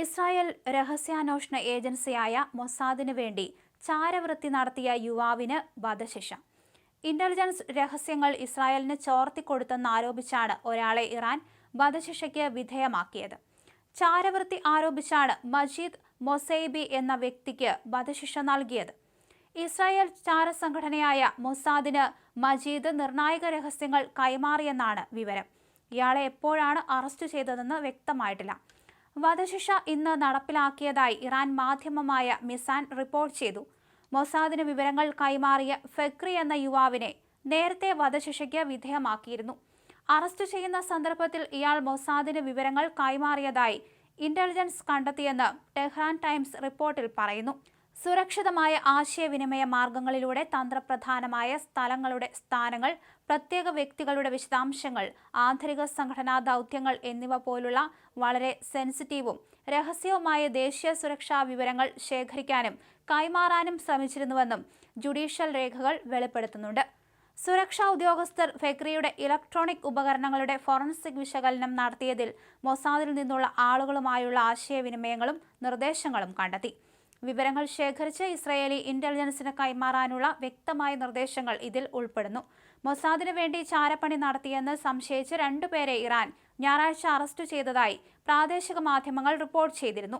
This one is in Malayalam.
ഇസ്രായേൽ രഹസ്യാന്വേഷണ ഏജൻസിയായ മൊസാദിന് വേണ്ടി ചാരവൃത്തി നടത്തിയ യുവാവിന് വധശിക്ഷ. ഇന്റലിജൻസ് രഹസ്യങ്ങൾ ഇസ്രായേലിന് ചോർത്തിക്കൊടുത്തെന്നാരോപിച്ചാണ് ഒരാളെ ഇറാൻ വധശിക്ഷയ്ക്ക് വിധേയമാക്കിയത്. ചാരവൃത്തി ആരോപിച്ചാണ് മജീദ് മൊസൈബി എന്ന വ്യക്തിക്ക് വധശിക്ഷ നൽകിയത്. ഇസ്രായേൽ ചാരസംഘടനയായ മൊസാദിന് മജീദ് നിർണായക രഹസ്യങ്ങൾ കൈമാറിയെന്നാണ് വിവരം. ഇയാളെ എപ്പോഴാണ് അറസ്റ്റ് ചെയ്തതെന്ന് വ്യക്തമായിട്ടില്ല. വധശിക്ഷ ഇന്ന് നടപ്പിലാക്കിയതായി ഇറാൻ മാധ്യമമായ മിസാൻ റിപ്പോർട്ട് ചെയ്തു. മൊസാദിന് വിവരങ്ങൾ കൈമാറിയ ഫെക്രി എന്ന യുവാവിനെ നേരത്തെ വധശിക്ഷയ്ക്ക് വിധേയമാക്കിയിരുന്നു. അറസ്റ്റ് ചെയ്യുന്ന സന്ദർഭത്തിൽ ഇയാൾ മൊസാദിന് വിവരങ്ങൾ കൈമാറിയതായി ഇന്റലിജൻസ് കണ്ടെത്തിയെന്ന് ടെഹ്റാൻ ടൈംസ് റിപ്പോർട്ടിൽ പറയുന്നു. സുരക്ഷിതമായ ആശയവിനിമയ മാർഗങ്ങളിലൂടെ തന്ത്രപ്രധാനമായ സ്ഥലങ്ങളുടെ സ്ഥാനങ്ങൾ പ്രത്യേക വ്യക്തികളുടെ വിശദാംശങ്ങൾ ആന്തരിക സംഘടനാ ദൗത്യങ്ങൾ എന്നിവ പോലുള്ള വളരെ സെൻസിറ്റീവും രഹസ്യവുമായ ദേശീയ സുരക്ഷാ വിവരങ്ങൾ ശേഖരിക്കാനും കൈമാറാനും ശ്രമിച്ചിരുന്നുവെന്നും ജുഡീഷ്യൽ രേഖകൾ വെളിപ്പെടുത്തുന്നുണ്ട്. സുരക്ഷാ ഉദ്യോഗസ്ഥർ ഫെക്രിയുടെ ഇലക്ട്രോണിക് ഉപകരണങ്ങളുടെ ഫോറൻസിക് വിശകലനം നടത്തിയതിൽ മൊസാദിൽ നിന്നുള്ള ആളുകളുമായുള്ള ആശയവിനിമയങ്ങളും നിർദ്ദേശങ്ങളും കണ്ടെത്തി. വിവരങ്ങൾ ശേഖരിച്ച് ഇസ്രയേലി ഇന്റലിജൻസിന് കൈമാറാനുള്ള വ്യക്തമായ നിർദ്ദേശങ്ങൾ ഇതിൽ ഉൾപ്പെടുന്നു. മൊസാദിനു വേണ്ടി ചാരപ്പണി നടത്തിയെന്ന് സംശയിച്ച് രണ്ടുപേരെ ഇറാൻ ഞായറാഴ്ച അറസ്റ്റ് ചെയ്തതായി പ്രാദേശിക മാധ്യമങ്ങൾ റിപ്പോർട്ട് ചെയ്തിരുന്നു.